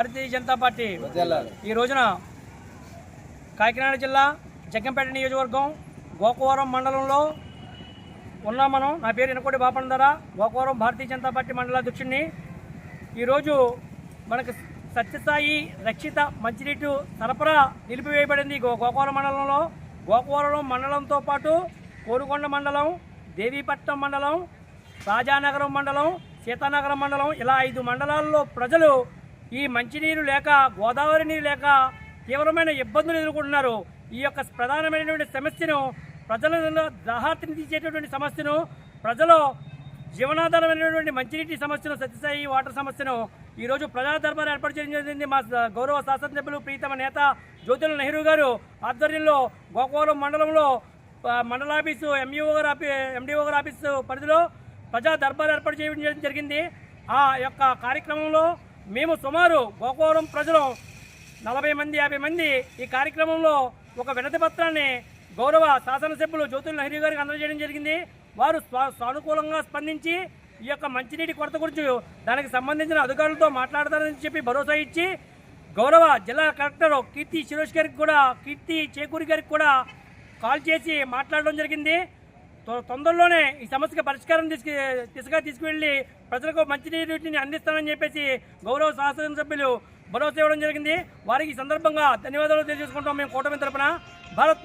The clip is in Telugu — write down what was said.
భారతీయ జనతా పార్టీ ఈ రోజున కాకినాడ జిల్లా జగ్గంపేట నియోజకవర్గం గోకవరం మండలంలో ఉన్నాం మనం. నా పేరు ఇనకోటి బాపందర గోకవరం భారతీయ జనతా పార్టీ మండల అధ్యక్షుడిని. ఈరోజు మనకు సత్యసాయి రక్షిత మంచినీటి సరఫరా నిలిపివేయబడింది గోకవరం మండలంలో. గోకవరం మండలంతో పాటు కోరుకొండ మండలం దేవీపట్నం మండలం రాజానగరం మండలం సీతానగరం మండలం ఇలా ఐదు మండలాల్లో ప్రజలు ఈ మంచినీరు లేక గోదావరి నీరు లేక తీవ్రమైన ఇబ్బందులు ఎదుర్కొంటున్నారు. ఈ యొక్క ప్రధానమైనటువంటి సమస్యను ప్రజలలో దాహార్తిని తీసేటటువంటి సమస్యను ప్రజలు జీవనాధారమైనటువంటి మంచినీటి సమస్యను సత్యసాయి వాటర్ సమస్యను ఈరోజు ప్రజా దర్బార్ ఏర్పాటు చేయడం జరిగింది. మా గౌరవ శాసనసభ్యులు ప్రీతమ నేత జ్యోతుల నెహ్రూ గారు ఆధ్వర్యంలో గోకవరం మండలంలో మండలాఫీసు ఎంఈఓ గారు ఆఫీ ఎండిఓ గారు ఆఫీసు పరిధిలో ప్రజా దర్బార్ ఏర్పాటు చేయడం జరిగింది. ఆ యొక్క కార్యక్రమంలో మేము సుమారు గోకవరం ప్రజలు నలభై మంది యాభై మంది ఈ కార్యక్రమంలో ఒక వినతి పత్రాన్ని గౌరవ శాసనసభ్యులు జ్యోతుల నెహ్రూ గారికి అందజేయడం జరిగింది. వారు స్వా- సానుకూలంగా స్పందించి ఈ యొక్క మంచినీటి కొరత గురించి దానికి సంబంధించిన అధికారులతో మాట్లాడతారని చెప్పి భరోసా ఇచ్చి గౌరవ జిల్లా కలెక్టర్ కీర్తి సురేష్ గారికి కూడా కీర్తి చేకూరి గారికి కూడా కాల్ చేసి మాట్లాడడం జరిగింది. తొందరలోనే ఈ సమస్యకి పరిష్కారం తీసుకు దిశగా తీసుకువెళ్ళి ప్రజలకు మంచినీటిని అందిస్తానని చెప్పేసి గౌరవ శాసనసభ్యులు భరోసా ఇవ్వడం జరిగింది. వారికి ఈ సందర్భంగా ధన్యవాదాలు తెలియజేసుకుంటాం మేము కూటమి తరపున భారత్